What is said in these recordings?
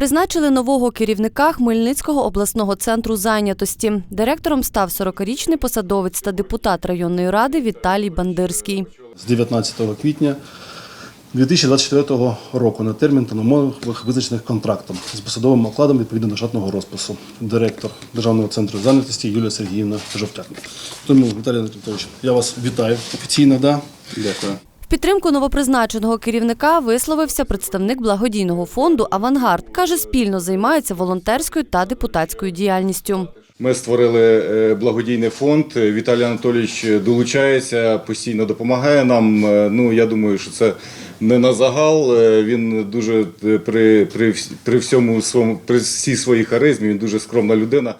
Призначили нового керівника Хмельницького обласного центру зайнятості. Директором став 40-річний посадовець та депутат районної ради Віталій Бандирський. з 19 квітня 2024 року на термін та на умовах визначених контрактом з посадовим окладом відповідно до штатного розпису. Директор Державного центру зайнятості Юлія Сергіївна Жовтяк. Тому, Віталій Анатолійович, я вас вітаю офіційно. Да? Дякую. Підтримку новопризначеного керівника висловився представник благодійного фонду Авангард. Каже, спільно займається волонтерською та депутатською діяльністю. Ми створили е, благодійний фонд. Віталій Анатолійович долучається, постійно допомагає нам. Е, Ну я думаю, що це не на загал. Е, Він дуже е, при, при, при всьому своєму при всій своїй харизмі. Він дуже скромна людина.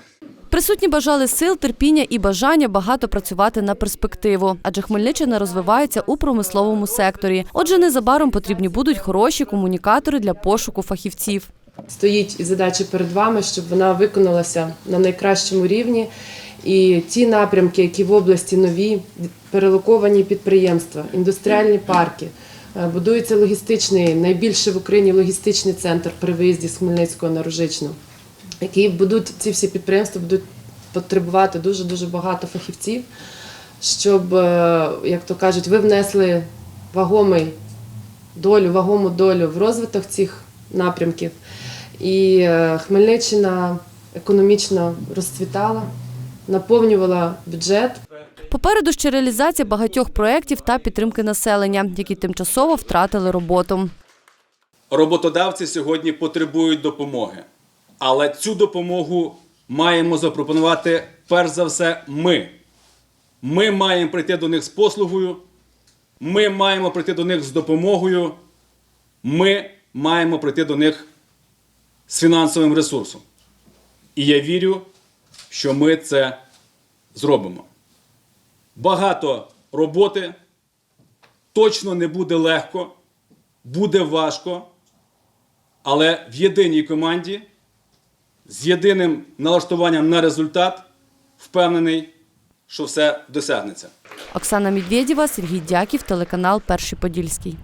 Присутні бажали сил, терпіння і бажання багато працювати на перспективу, адже Хмельниччина розвивається у промисловому секторі. Отже, незабаром потрібні будуть хороші комунікатори для пошуку фахівців. стоїть і задача перед вами, щоб вона виконалася на найкращому рівні. І ті напрямки, які в області нові, перелоковані підприємства, індустріальні парки, е, будується логістичний, найбільший в Україні логістичний центр при виїзді з Хмельницького на Рожичну, які будуть ці всі підприємства будуть потребувати дуже дуже багато фахівців, щоб, е, як то кажуть, ви внесли вагомий долю, вагому долю в розвиток цих напрямків. І е, Хмельниччина економічно розцвітала, наповнювала бюджет. Попереду ще реалізація багатьох проєктів та підтримки населення, які тимчасово втратили роботу. Роботодавці сьогодні потребують допомоги, але цю допомогу маємо запропонувати перш за все ми. Ми маємо прийти до них з послугою, ми маємо прийти до них з допомогою, ми маємо прийти до них з фінансовим ресурсом. І я вірю, що ми це зробимо. Багато роботи точно не буде легко, буде важко, але в єдиній команді з єдиним налаштуванням на результат впевнений, що все досягнеться. Оксана Медведєва, Сергій Дяків, телеканал Перший Подільський.